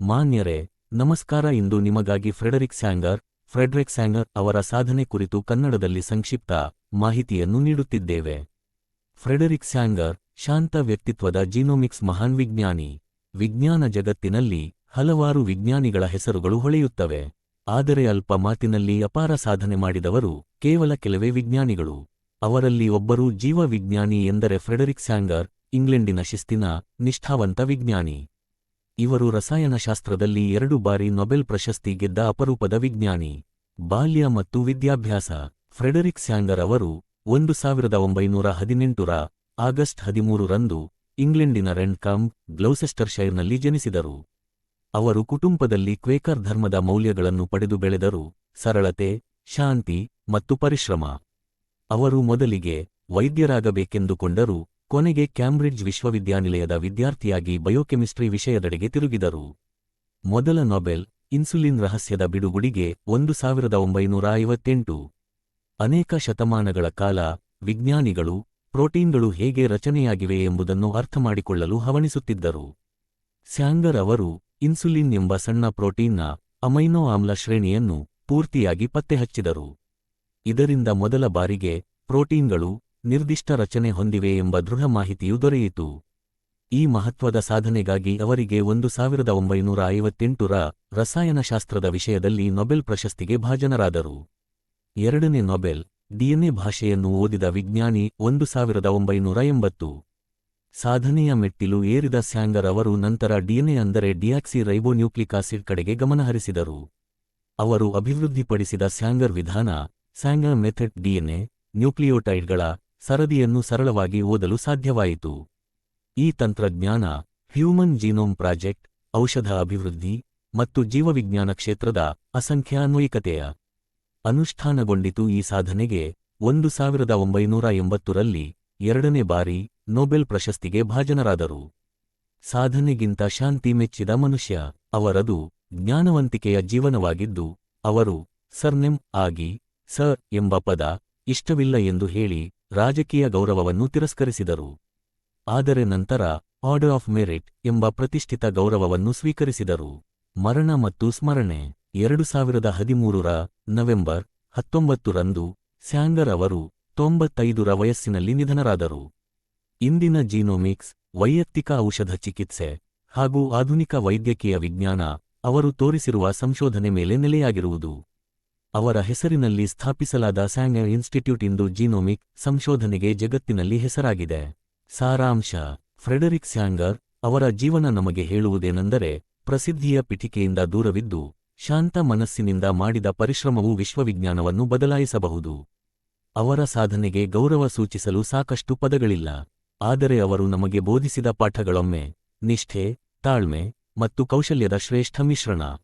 ಮಾನ್ಯರೇ, ನಮಸ್ಕಾರ. ಇಂದು ನಿಮಗಾಗಿ Frederick ಸ್ಯಾಂಗರ್, Friedrich ಸ್ಯಾಂಗರ್ ಅವರ ಸಾಧನೆ ಕುರಿತು ಕನ್ನಡದಲ್ಲಿ ಸಂಕ್ಷಿಪ್ತ ಮಾಹಿತಿಯನ್ನು ನೀಡುತ್ತಿದ್ದೇವೆ. ಫ್ರೆಡರಿಕ್ ಸ್ಯಾಂಗರ್, ಶಾಂತ ವ್ಯಕ್ತಿತ್ವದ ಜೀನೋಮಿಕ್ಸ್ ಮಹಾನ್ ವಿಜ್ಞಾನಿ. ವಿಜ್ಞಾನ ಜಗತ್ತಿನಲ್ಲಿ ಹಲವಾರು ವಿಜ್ಞಾನಿಗಳ ಹೆಸರುಗಳು ಹೊಳೆಯುತ್ತವೆ. ಆದರೆ ಅಲ್ಪ ಮಾತಿನಲ್ಲಿ ಅಪಾರ ಸಾಧನೆ ಮಾಡಿದವರು ಕೇವಲ ಕೆಲವೇ ವಿಜ್ಞಾನಿಗಳು. ಅವರಲ್ಲಿ ಒಬ್ಬರು ಜೀವವಿಜ್ಞಾನಿ ಎಂದರೆ ಫ್ರೆಡರಿಕ್ ಸ್ಯಾಂಗರ್, ಇಂಗ್ಲೆಂಡಿನ ಶಿಸ್ತಿನ ನಿಷ್ಠಾವಂತ ವಿಜ್ಞಾನಿ. ಇವರು ರಸಾಯನಶಾಸ್ತ್ರದಲ್ಲಿ ಎರಡು ಬಾರಿ ನೊಬೆಲ್ ಪ್ರಶಸ್ತಿ ಗೆದ್ದ ಅಪರೂಪದ ವಿಜ್ಞಾನಿ. ಬಾಲ್ಯ ಮತ್ತು ವಿದ್ಯಾಭ್ಯಾಸ. ಫ್ರೆಡರಿಕ್ ಸ್ಯಾಂಗರ್ ಅವರು ಒಂದು ಸಾವಿರದ ಒಂಬೈನೂರ ಹದಿನೆಂಟರ ಆಗಸ್ಟ್ ಹದಿಮೂರರಂದು ಇಂಗ್ಲೆಂಡಿನ ರೆಂಡ್ಕಮ್ ಗ್ಲೌಸೆಸ್ಟರ್ಶೈರ್ನಲ್ಲಿ ಜನಿಸಿದರು. ಅವರು ಕುಟುಂಬದಲ್ಲಿ ಕ್ವೇಕರ್ ಧರ್ಮದ ಮೌಲ್ಯಗಳನ್ನು ಪಡೆದು ಬೆಳೆದರು. ಸರಳತೆ, ಶಾಂತಿ ಮತ್ತು ಪರಿಶ್ರಮ. ಅವರು ಮೊದಲಿಗೆ ವೈದ್ಯರಾಗಬೇಕೆಂದುಕೊಂಡರು. ಕೊನೆಗೆ ಕ್ಯಾಂಬ್ರಿಡ್ಜ್ ವಿಶ್ವವಿದ್ಯಾನಿಲಯದ ವಿದ್ಯಾರ್ಥಿಯಾಗಿ ಬಯೋಕೆಮಿಸ್ಟ್ರಿ ವಿಷಯದೆಡೆಗೆ ತಿರುಗಿದರು. ಮೊದಲ ನೊಬೆಲ್ ಇನ್ಸುಲಿನ್ ರಹಸ್ಯದ ಬಿಡುಗುಡಿಗೆ ಒಂದು ಸಾವಿರದ ಒಂಬೈನೂರ ಐವತ್ತೆಂಟು. ಅನೇಕ ಶತಮಾನಗಳ ಕಾಲ ವಿಜ್ಞಾನಿಗಳು ಪ್ರೋಟೀನ್ಗಳು ಹೇಗೆ ರಚನೆಯಾಗಿವೆ ಎಂಬುದನ್ನು ಅರ್ಥಮಾಡಿಕೊಳ್ಳಲು ಹವಣಿಸುತ್ತಿದ್ದರು. ಸ್ಯಾಂಗರ್ ಅವರು ಇನ್ಸುಲಿನ್ ಎಂಬ ಸಣ್ಣ ಪ್ರೋಟೀನ್ನ ಅಮೈನೋ ಆಮ್ಲ ಶ್ರೇಣಿಯನ್ನು ಪೂರ್ತಿಯಾಗಿ ಪತ್ತೆಹಚ್ಚಿದರು. ಇದರಿಂದ ಮೊದಲ ಬಾರಿಗೆ ಪ್ರೋಟೀನ್ಗಳು ನಿರ್ದಿಷ್ಟ ರಚನೆ ಹೊಂದಿವೆ ಎಂಬ ದೃಢ ಮಾಹಿತಿಯು ದೊರೆಯಿತು. ಈ ಮಹತ್ವದ ಸಾಧನೆಗಾಗಿ ಅವರಿಗೆ ಒಂದು ಸಾವಿರದ ಒಂಬೈನೂರ ಐವತ್ತೆಂಟರ ರಸಾಯನಶಾಸ್ತ್ರದ ವಿಷಯದಲ್ಲಿ ನೊಬೆಲ್ ಪ್ರಶಸ್ತಿಗೆ ಭಾಜನರಾದರು. ಎರಡನೇ ನೊಬೆಲ್ ಡಿಎನ್ಎ ಭಾಷೆಯನ್ನು ಓದಿದ ವಿಜ್ಞಾನಿ ಒಂದು ಸಾವಿರದ ಒಂಬೈನೂರ ಎಂಬತ್ತು. ಸಾಧನೆಯ ಮೆಟ್ಟಿಲು ಏರಿದ ಸ್ಯಾಂಗರ್ ಅವರು ನಂತರ ಡಿಎನ್ಎ ಅಂದರೆ ಡಿಯಾಕ್ಸಿ ರೈಬೋನ್ಯೂಕ್ಲಿಕ್ ಆಸಿಡ್ ಕಡೆಗೆ ಗಮನಹರಿಸಿದರು ಅವರು ಅಭಿವೃದ್ಧಿಪಡಿಸಿದ ಸ್ಯಾಂಗರ್ ವಿಧಾನ ಸ್ಯಾಂಗರ್ ಮೆಥಡ್ ಡಿಎನ್ಎ ನ್ಯೂಕ್ಲಿಯೋಟೈಡ್ಗಳ ಸರದಿಯನ್ನು ಸರಳವಾಗಿ ಓದಲು ಸಾಧ್ಯವಾಯಿತು. ಈ ತಂತ್ರಜ್ಞಾನ ಹ್ಯೂಮನ್ ಜೀನೋಮ್ ಪ್ರಾಜೆಕ್ಟ್ ಔಷಧ ಅಭಿವೃದ್ಧಿ ಮತ್ತು ಜೀವವಿಜ್ಞಾನ ಕ್ಷೇತ್ರದ ಅಸಂಖ್ಯಾನ್ವಯಿಕತೆಯ ಅನುಷ್ಠಾನಗೊಂಡಿತು ಈ ಸಾಧನೆಗೆ ಒಂದು ಸಾವಿರದ ಒಂಬೈನೂರ ಎಂಬತ್ತರಲ್ಲಿ ಎರಡನೇ ಬಾರಿ ನೊಬೆಲ್ ಪ್ರಶಸ್ತಿಗೆ ಭಾಜನರಾದರು. ಸಾಧನೆಗಿಂತ ಶಾಂತಿ ಮೆಚ್ಚಿದ ಮನುಷ್ಯ, ಅವರದು ಜ್ಞಾನವಂತಿಕೆಯ ಜೀವನವಾಗಿದ್ದು, ಅವರು ಸರ್ನೆಮ್ ಆಗಿ ಸರ್ ಎಂಬ ಪದ ಇಷ್ಟವಿಲ್ಲ ಎಂದು ಹೇಳಿ ರಾಜಕೀಯ ಗೌರವವನ್ನು ತಿರಸ್ಕರಿಸಿದರು. ಆದರೆ ನಂತರ ಆರ್ಡರ್ ಆಫ್ ಮೆರಿಟ್ ಎಂಬ ಪ್ರತಿಷ್ಠಿತ ಗೌರವವನ್ನು ಸ್ವೀಕರಿಸಿದರು. ಮರಣ ಮತ್ತು ಸ್ಮರಣೆ ಎರಡು ಸಾವಿರದ ಹದಿಮೂರರ ನವೆಂಬರ್ ಹತ್ತೊಂಬತ್ತರಂದು ಸ್ಯಾಂಗರ್ ಅವರು ತೊಂಬತ್ತೈದರ ವಯಸ್ಸಿನಲ್ಲಿ ನಿಧನರಾದರು. ಇಂದಿನ ಜೀನೋಮಿಕ್ಸ್, ವೈಯಕ್ತಿಕ ಔಷಧ ಚಿಕಿತ್ಸೆ ಹಾಗೂ ಆಧುನಿಕ ವೈದ್ಯಕೀಯ ವಿಜ್ಞಾನ ಅವರು ತೋರಿಸಿರುವ ಸಂಶೋಧನೆ ಮೇಲೆ ನೆಲೆಯಾಗಿರುವುದು. ಅವರ ಹೆಸರಿನಲ್ಲಿ ಸ್ಥಾಪಿಸಲಾದ ಸ್ಯಾಂಗರ್ ಇನ್ಸ್ಟಿಟ್ಯೂಟ್ ಇಂದು ಜೀನೋಮಿಕ್ ಸಂಶೋಧನೆಗೆ ಜಗತ್ತಿನಲ್ಲಿ ಹೆಸರಾಗಿದೆ. ಸಾರಾಂಶ, ಫ್ರೆಡರಿಕ್ ಸ್ಯಾಂಗರ್ ಅವರ ಜೀವನ ನಮಗೆ ಹೇಳುವುದೇನೆಂದರೆ, ಪ್ರಸಿದ್ಧಿಯ ಪಿಟಿಕೆಯಿಂದ ದೂರವಿದ್ದು, ಶಾಂತ ಮನಸ್ಸಿನಿಂದ ಮಾಡಿದ ಪರಿಶ್ರಮವು ವಿಶ್ವವಿಜ್ಞಾನವನ್ನು ಬದಲಾಯಿಸಬಹುದು. ಅವರ ಸಾಧನೆಗೆ ಗೌರವ ಸೂಚಿಸಲು ಸಾಕಷ್ಟು ಪದಗಳಿಲ್ಲ. ಆದರೆ ಅವರು ನಮಗೆ ಬೋಧಿಸಿದ ಪಾಠಗಳೊಮ್ಮೆ, ನಿಷ್ಠೆ, ತಾಳ್ಮೆ ಮತ್ತು ಕೌಶಲ್ಯದ ಶ್ರೇಷ್ಠ ಮಿಶ್ರಣ.